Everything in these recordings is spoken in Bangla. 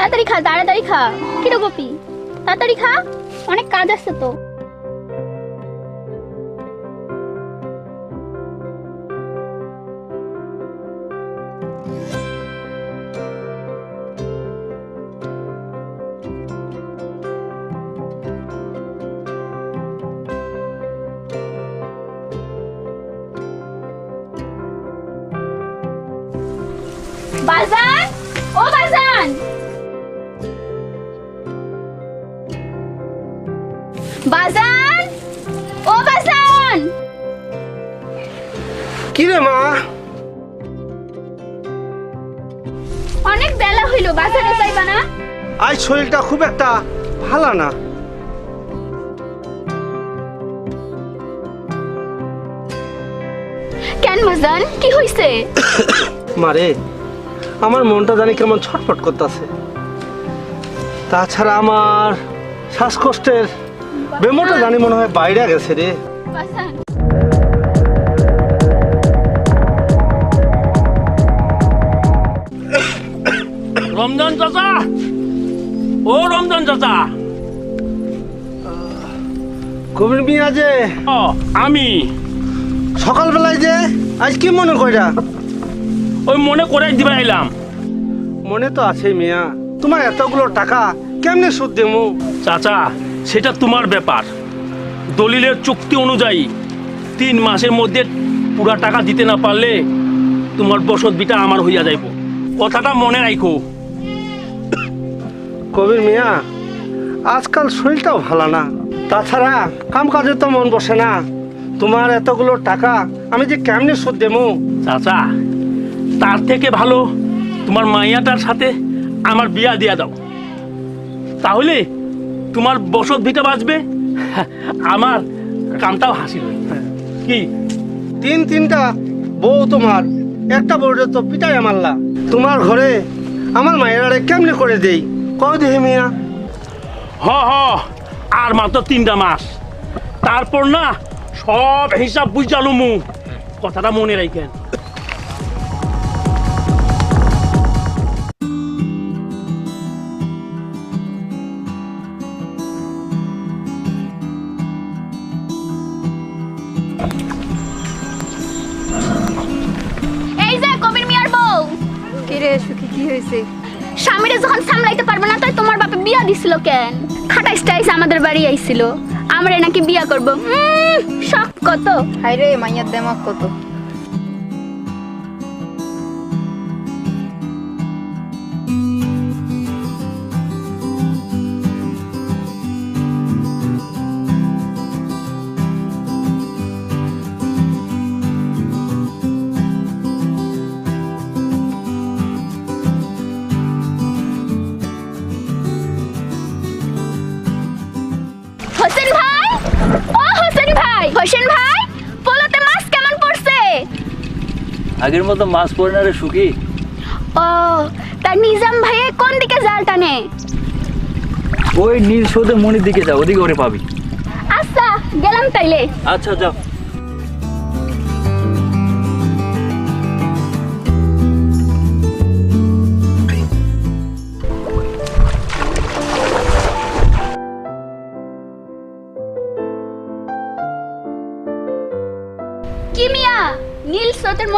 তাড়াতাড়ি খা তাড়াতাড়ি খা। কিরে গোপি? তাড়াতাড়ি খা, অনেক কাজ আছে তো। বাজান? ও বাজান! মা? অনেক বেলা হইল বাজারে যাইবা না? আজ শরীরটা খুব একটা ভালো না। কেন বাজান কি হইছে? মারে আমার মনটা জানি কেমন ছটফট করতেছে। তাছাড়া আমার শ্বাসকষ্টের বেমোটা জানি মনে হয় বাইরে গেছে রে। রমজান চাচা? ও রমজান চাচা। কবির মিয়া যে ও আমি। সকালবেলায় যে আজ কি মনে কইরা? ওই মনে করে দিবা এলাম মনে তো আছে মিয়া। তোমার এতগুলো টাকা কেমনে সুদ দেবো চাচা সেটা তোমার ব্যাপার। দলিলের চুক্তি অনুযায়ী তিন মাসের মধ্যে পুরা টাকা দিতে না পারলে তোমার বসত বিটা আমার হইয়া যাইব। কথাটা মনে রাখো কবির মিয়া আজকাল শরীরটাও ভালো না। তাছাড়া কাম কাজে তো মন বসে না। তোমার এতগুলো টাকা আমি যে কেমনে সুদ দেবো? চাচা তার থেকে ভালো তোমার মাইয়াটার সাথে আমার বিয়া দিয়া দাও। তাহলে তোমার বসত ভিটা বাঁচবে। আমার কামটাও হাসিল। কি? তিন তিনটা বউ তোমার একটা বউরে তো পিটাই মারলা। তোমার ঘরে আমার মায়েরারে কেমনে করে দেই? কও দেহি মিয়া? হ হ আর মাত্র তিনটা মাস। তারপর না সব হিসাব বুঝালু মু। কথাটা মনে রাখেন এই যে কবির মিয়ার বউ। কিরে সুখী কি হয়েছে স্বামীরে যখন সামলাইতে পারবে না, তাই তোমার বাপে বিয়া দিছিল কেন? খাটা স্টাইস আমাদের বাড়ি আইছিল। আমরা নাকি বিয়া করব। শখ কত? হাই রে মাইয়ার দেমাক কত? আগের মতো মাছ পড়ে না রে সুখী? ও তার নিজাম ভাইয়ে কোন দিকে জাল টানে? ওই নীল সৌদের মনির দিকে যা ওদিকে ওরে পাবি। আচ্ছা গেলাম তাইলে। আচ্ছা যাও।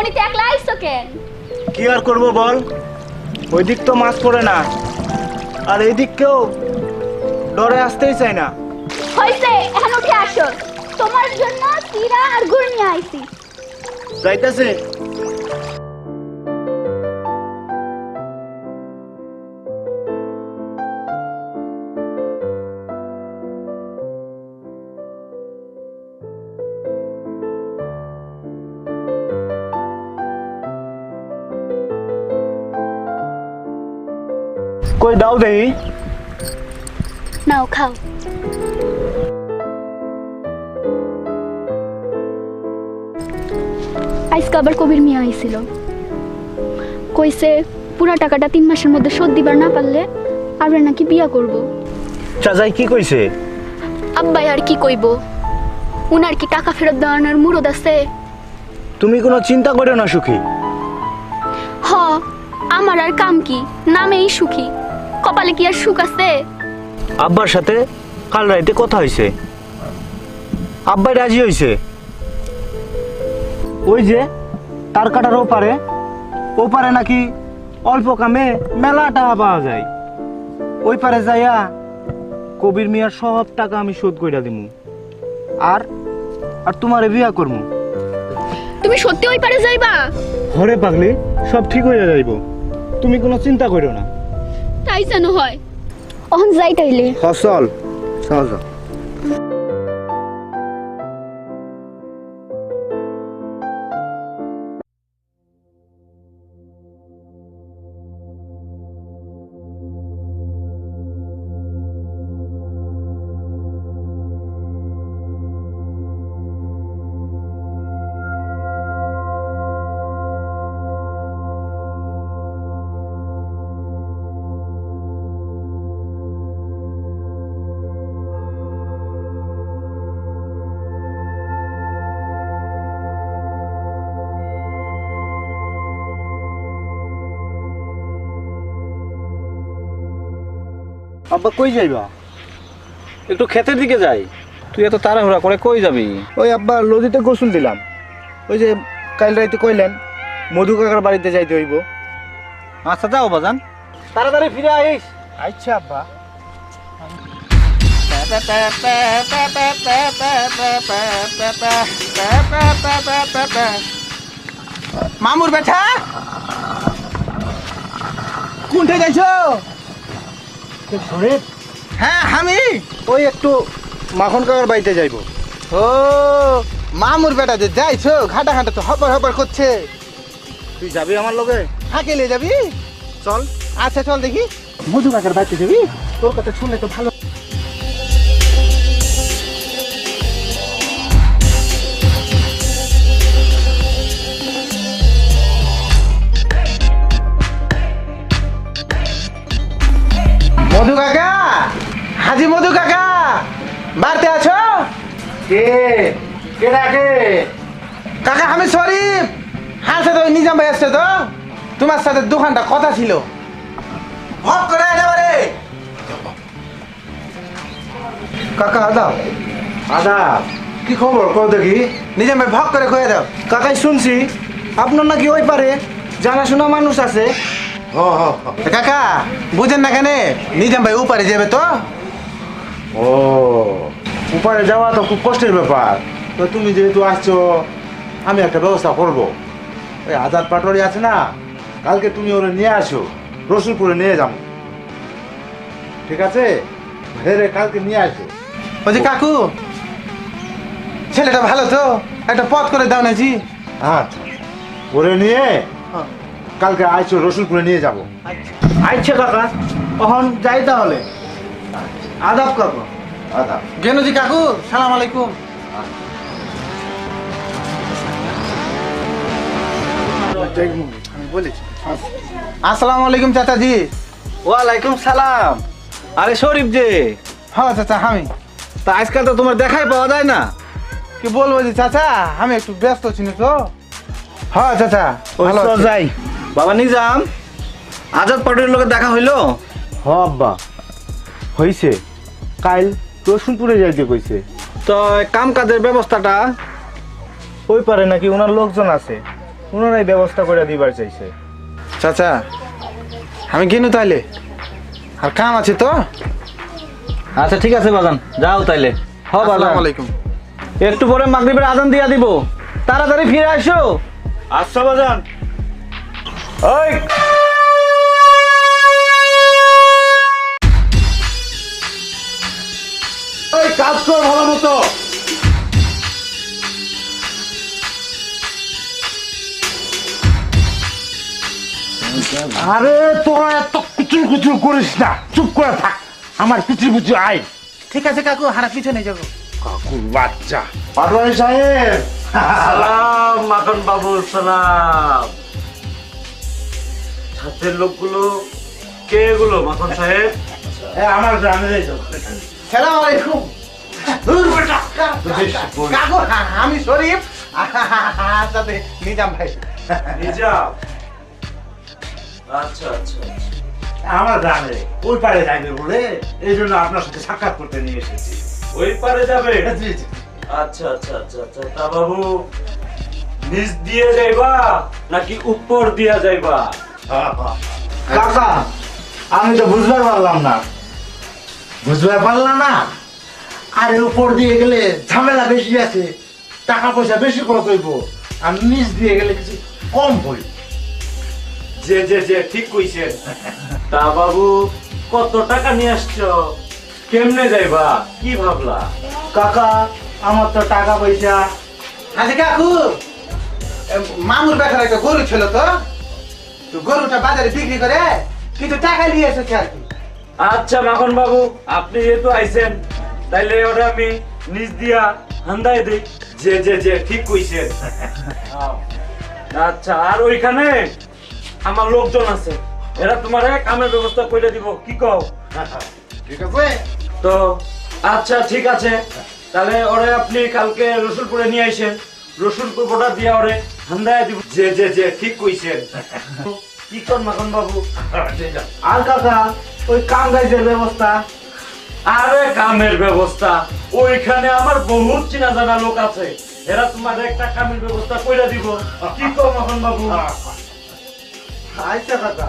মনিতে একলা আইছো কেন? কি আর করব বল? ওই দিক তো মাছ পড়ে না। আর এই দিক কেউ ডরে আসতেই চায় না। হইছে এখন উঠে আসো। তোমার জন্য চিরা আর গুড় নিয়ে আইছি। যাইতেছে। কই দাও দেই নাও খাও আজকে আবার কবির মিয়া আইছিল। কইছে পুরা টাকাটা তিন মাসের মধ্যে শোধ দিবার না পারলে আমরা নাকি বিয়া করব। চাচাই কি কইছে? আব্বাই আর কি কইব? উনার কি টাকা ফেরত দেওয়ানোর মুরদ আছে? তুমি কোনো চিন্তা করো না সুখী। হ আমার আর কাম কি? নামেই সুখী। কপালে কি আর সুখ আছে? আব্বার সাথে কাল রাইতে কথা হয়েছে আব্বাই রাজি হয়েছে ওই যে তার কাটার ওপারে ওপারে নাকি অল্প কামে মেলা টাকা পাওয়া যায়। ওই পারে যাইয়া কবির মিয়ার সব টাকা আমি শোধ কইরা দিমু। আর আর তোমারে বিয়া করমু। তুমি সত্যি ওই পারে যাইবা? হরে পাগলি সব ঠিক হয়ে যাইব। তুমি কোনো চিন্তা করো না। তাই যেন হয়। অহন যাই তাইলে। ফসল চল। আব্বা কই যাইবা? একটু ক্ষেতের দিকে যাই। তুই এত তাড়াহুড়া করে কই যাবি? ওই আব্বা নদীতে গোসল দিলাম। ওই যে কাল রাইতে কইলেন মধু কাকার বাড়িতে যাইতে হইব। আচ্ছা যাও বাজান তাড়াতাড়ি ফিরে আইস। আচ্ছা আব্বা। মামুর বেটা! কোনটা যাইছো? হ্যাঁ আমি। ওই একটু মাখন কাকার বাড়িতে যাইবো। ও মামুর বেটা যে যাইছো? ঘাটা ঘাটা তো হবার হবার করছে। তুই যাবি আমার লোকে হাঁকে নিয়ে যাবি? চল। আচ্ছা চল দেখি। মধু কাকার বাড়িতে যাবি? তোর কথা শুনলে তো ভালো কে? কে ডাকে? কাকা আমি শরীফ। হ্যাঁ তো নিজাম ভাই আসছে তো? তোমার সাথে দোকানটা কথা ছিল। ভক করে একেবারে কাকা আদা আদা কি খবর? কও দেখি। নিজাম ভাই ভক করে কয়ে দাও। কাকাই শুনছি। আপনার নাকি ওই পারে জানাশোনা মানুষ আছে। হ হ। কাকা বুঝেন না কেন? নিজাম ভাই উপারে যাবে তো? ও। উপারে যাওয়া তো খুব কষ্টের ব্যাপার। তো তুমি যেহেতু আসছো আমি একটা ব্যবস্থা করব। ওই আজাদ পাটোয়ারি আছে না কালকে তুমি ওরে নিয়ে আসো রসুলপুরে নিয়ে যাব। ঠিক আছে? ভেরে কালকে নিয়ে আসো বলছি কাকু ছেলেটা ভালো তো একটা পথ করে দাও না জি আচ্ছা ওরে নিয়ে কালকে আইসো রসুলপুরে নিয়ে যাব। আচ্ছা। কাকা তখন যাই তাহলে। আদাব কাকা আদাব গেনুজি কাকু সালাম আলাইকুম। আসসালামু আলাইকুম চাচাজি। ওয়ালাইকুম সালাম। আরে শরীফ যে। হ্যাঁ চাচা আমি। তা আজকাল তো তোমার দেখাই পাওয়া যায় না। কি বলব যে চাচা আমি একটু ব্যস্ত ছিলি তো। হ্যাঁ চাচা ভালো চল যাই। বাবা নিজাম আজাদ পাটোয়ারির লোকের দেখা হইল? হ আব্বা। হইছে। কাল রসুলপুরে যাইতে কইছে। তো কাম কাজের ব্যবস্থাটা ওই পারে নাকি ওনার লোকজন আছে ওনারাই ব্যবস্থা করে দিবার চাইছে। চাচা আমি গেনু তাইলে। আর কাম আছে তো? আচ্ছা ঠিক আছে বাজান যাও তাইলে। হ বাজান। আলাইকুম। একটু পরে মাগরিবের আজান দিয়া দিব। তাড়াতাড়ি ফিরে আসো। আচ্ছা বাজান। ওই কাজ কর ভালো মতো। আরে তোরা এত কুচুর কুচুর করিস না। চুপ করে থাক। আমার পিছু পিছু আয়। ঠিক আছে কাকু হারা পিছনে যাব। কাকুর বাচ্চা। পাটোয়ারি সাহেব সালাম মাখন বাবু সালাম। ছাত্রের লোকগুলো কে এগুলো মাখন সাহেব? আমার গ্রামে সালাম আলাইকুম। হ্যাঁ, আমি শরীফ সাথে নিজাম ভাই নিজাম আচ্ছা আচ্ছা আমার গ্রামে ওই পারে যাইবে বলে এই জন্য আপনার সাথে সাক্ষাৎ করতে নিয়ে এসেছি ওই পারে যাবে। আচ্ছা আচ্ছা আচ্ছা আচ্ছা তা বাবু নিচ দিয়ে যাইবা নাকি উপর দিয়া যাইবা আমি তো বুঝবার পারলাম না বুঝবার পারলাম না আরে উপর দিয়ে গেলে ঝামেলা বেশি আছে টাকা পয়সা বেশি খরচ হইব আর নিচ দিয়ে গেলে কিছু কম হইব। যে যে যে ঠিক কইছেন। তা বাবু কত টাকা নিয়ে আসছো? কেমনে যাইবা? কি ভাবলা? কাকা আমার তো টাকা পয়সা। আচ্ছা কাকু মামুর বেটার একটা গরু ছিল তো। তো গরুটা বাজারে বিক্রি করে কিন্তু টাকা নিয়ে এসেছে আর কি। আচ্ছা মাখন বাবু আপনি যেহেতু আইছেন তাইলে ওটা আমি নিচ দিয়া হান্দাই দিই। যে যে যে ঠিক কইছেন আচ্ছা আর ওইখানে আমার লোকজন আছে। এরা তোমার কামের ব্যবস্থা করে দিব কি কও? ঠিক আছে। তো আচ্ছা ঠিক আছে। তাহলে ওরে আপনি কালকে রসুলপুরে নিয়ে আইসেন। রসুলপুর গোটা দিয়ে ওরে হান্দায় দিব। যে যে যে ঠিক কইছেন কি কর মাখন বাবু? আর কাকা ওই কাম গাইজের ব্যবস্থা। আরে কামের ব্যবস্থা। ওইখানে আমার বহুত চেনা জানা লোক আছে। এরা তোমার একটা কামের ব্যবস্থা কইরা দিব। কি কর মাখন বাবু? আচ্ছা কাকা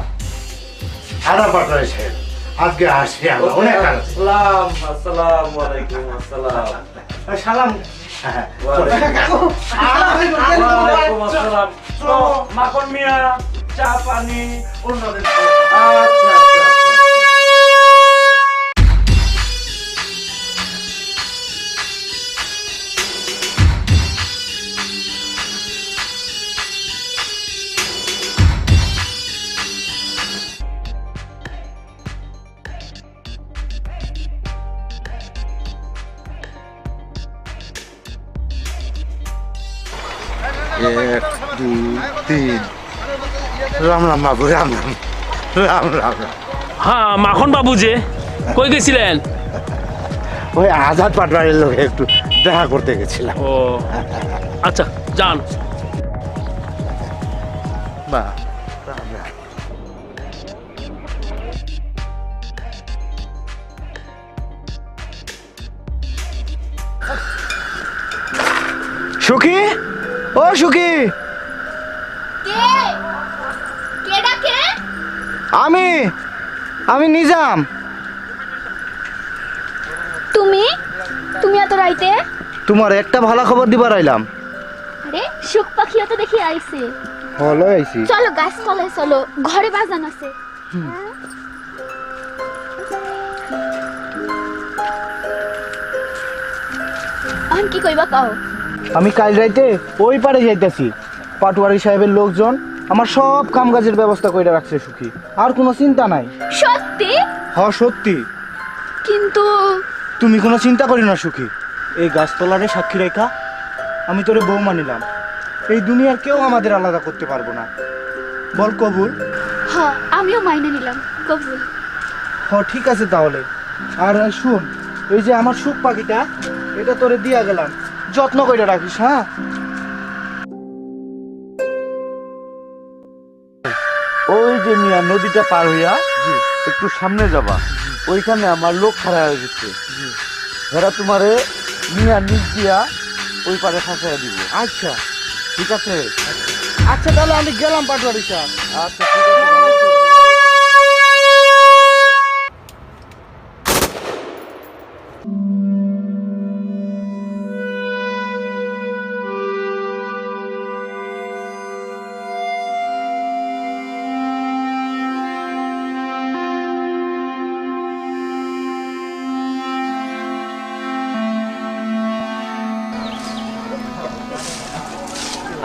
আদা পাঠাই সাহেব আজকে আসি আমরা। অনেক। আসসালাম আসসালামু আলাইকুম আসসালাম। সালাম মাখন মিয়া চা পানি অন্যদের আচ্ছা। এক দুই তিন। রাম রাম বাবু রাম রাম। রাম রাম রাম। হ্যাঁ মাখন বাবু যে কই গেছিলেন? ওই আজাদ পাটবাড়ির লোক একটু দেখা করতে গেছিলাম। ও আচ্ছা যান। বা। রাম রাম সুখী? ও সুখী। কে? কে? ডাকে আমি আমি নিজাম। তুমি? তুমি এত রাইতে? তোমার একটা ভালো খবর দিবার আইলাম। আরে সুখ পাখিও তো দেখি আইছে। হলো আইছি। চলো গাছ তলায় চলো ঘরে বাজান আছে। এখন কি কইবা কাও? আমি কাল রাইতে ওই পারে যাইতেছি। পাটুয়ারি সাহেবের লোকজন আমার সব কাম কাজের ব্যবস্থা করে রাখছে সুখী। আর কোনো চিন্তা নাই। সত্যি? হ সত্যি। কিন্তু তুমি কোনো চিন্তা করি না সুখী। এই গাছতলারে সাক্ষী রেখা আমি তোরে বউ মানিলাম। এই দুনিয়ার কেউ আমাদের আলাদা করতে পারব না। বল কবুল। হ আমিও মাইনে নিলাম কবুল। হ ঠিক আছে তাহলে। আর শুন এই যে আমার সুখ পাখিটা এটা তোরে দিয়া গেলাম। যত্ন করে রাখিস হ্যাঁ? ওই যে মিয়া নদীটা পার হইয়া একটু সামনে যাবা। ওইখানে আমার লোক খাড়া হয়ে গেছে। এরা তোমারে মিয়া নিচ দিয়া ওই পারে ফাঁসাইয়া দিব। আচ্ছা। ঠিক আছে? আচ্ছা তাহলে আমি গেলাম পাটুয়ারি সাহেব আচ্ছা ঠিক আছে।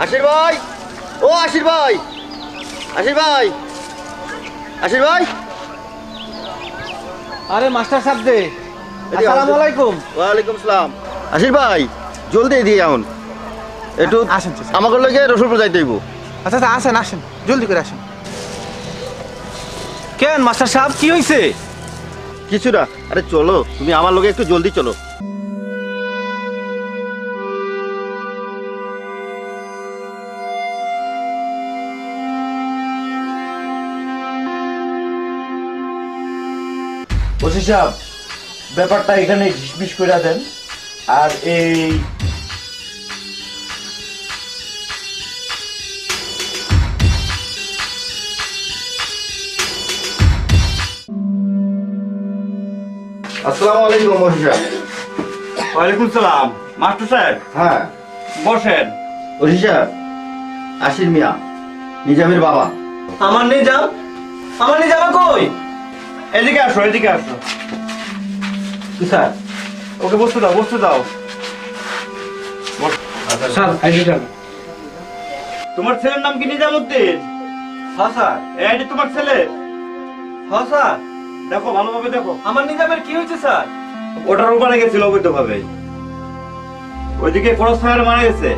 আশির ভাই। ও আশির ভাই। আশির ভাই। আশির ভাই। আরে মাস্টার সাহেব দে। আসসালামু। আলাইকুম। ওয়ালাইকুম সালাম। আশির ভাই জলদি দিয়ে যাউন একটু আসেন। আমাকে লগে রসুলপুর যাইতে হইব। আচ্ছা আচ্ছা আসেন আসেন। জলদি করে আসেন। কেন মাস্টার সাহেব কি হয়েছে কিছু না আরে চলো তুমি আমার লগে একটু জলদি চলো। ওসি সাহেব ব্যাপারটা এখানে ঝিসমিস করে দেন। আর এই আসসালামু আলাইকুম মহিষা ওয়ালাইকুম সালাম। মাস্টার সাহেব হ্যাঁ। বসেন। আশির মিয়া নিজামের বাবা। আমার নিজাম? আমার নিজামা কই? এদিকে আসো এদিকে আসো। স্যার? ওকে বসতে দাও বসতে দাও। স্যার আইডিটা তোমার ছেলের নাম কি নিজামুদ্দিন? হ্যাঁ স্যার। এই আইডি তোমার ছেলে। হ্যাঁ স্যার। দেখো ভালোভাবে দেখো। আমার নিজামের কি হয়েছে স্যার? ওটার উপরে গেছিল অবৈধভাবে। ওইদিকে খরচ মারা গেছে।